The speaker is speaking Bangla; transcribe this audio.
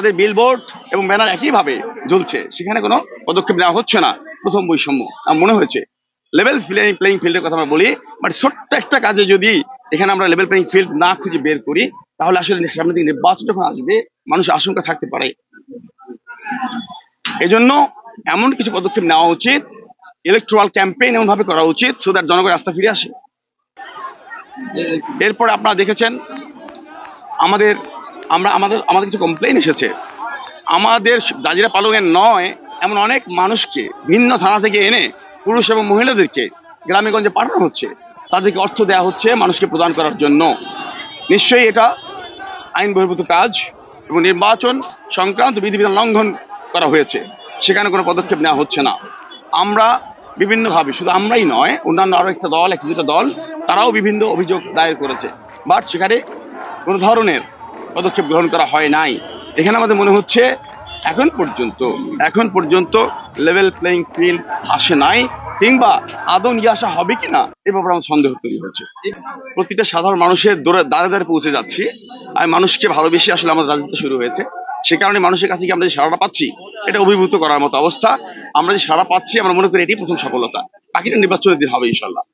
তাদের বিলবোর্ড এবং ব্যানার একইভাবে ঝুলছে সেখানে কোনো পদক্ষেপ নেওয়া হচ্ছে না, প্রথম বৈষম্য আমার মনে হয়েছে। লেভেল প্লেইং ফিল্ডের কথা আমরা বলি বাট ছোট্ট একটা কাজে যদি এখানে আমরা লেভেল প্লেইং ফিল্ড না খুঁজে বের করি, তাহলে আসলে সামনে দিকে নির্বাচন যখন আসবে, মানুষ আশঙ্কা থাকতে পারে। এজন্য এমন কিছু পদক্ষেপ নেওয়া উচিত ইলেকট্রাল ক্যাম্পেইন এমন ভাবে করা উচিত সো দ্যাট জনগণের রাস্তা ফিরে আসে। এরপর আপনারা দেখেছেন, আমাদের আমরা আমাদের আমাদের কিছু কমপ্লেন এসেছে। আমাদের জাজিরা পালংয়ের নয়, এমন অনেক মানুষকে ভিন্ন থানা থেকে এনে পুরুষ এবং মহিলাদেরকে গ্রামে গঞ্জে পাঠানো হচ্ছে। তাদেরকে অর্থ দেওয়া হচ্ছে মানুষকে প্রদান করার জন্য। নিশ্চয়ই এটা আইন বহির্ভূত কাজ এবং নির্বাচন সংক্রান্ত বিধিবিধান লঙ্ঘন করা হয়েছে। সেখানে কোনো পদক্ষেপ নেওয়া হচ্ছে না। আমরা বিভিন্নভাবে, শুধু আমরাই নয়, অন্যান্য আরও একটা দল, এক দুটো দল, তারাও বিভিন্ন অভিযোগ দায়ের করেছে। বাট সেখানে কোনো ধরনের পদক্ষেপ গ্রহণ করা হয় নাই। এখানে আমাদের মনে হচ্ছে এখন পর্যন্ত এখন পর্যন্ত লেভেল প্লেইং ফিল্ড আসে নাই, কিংবা আদৌ নিয়ে আসা হবে কিনা এ ব্যাপারে আমার সন্দেহ তৈরি হয়েছে। প্রতিটা সাধারণ মানুষের দৌড়ে দাঁড়ে দাঁড়ে পৌঁছে যাচ্ছি, আর মানুষকে ভালোবেসে আসলে আমাদের রাজনীতি শুরু হয়েছে। সে কারণে মানুষের কাছে কি আমরা যে সারাটা পাচ্ছি, এটা অভিভূত করার মতো অবস্থা। আমরা যে সারা পাচ্ছি, আমরা মনে করি এটি প্রথম সফলতা। বাকিটা নির্বাচনের দিন হবে ইনশাল্লাহ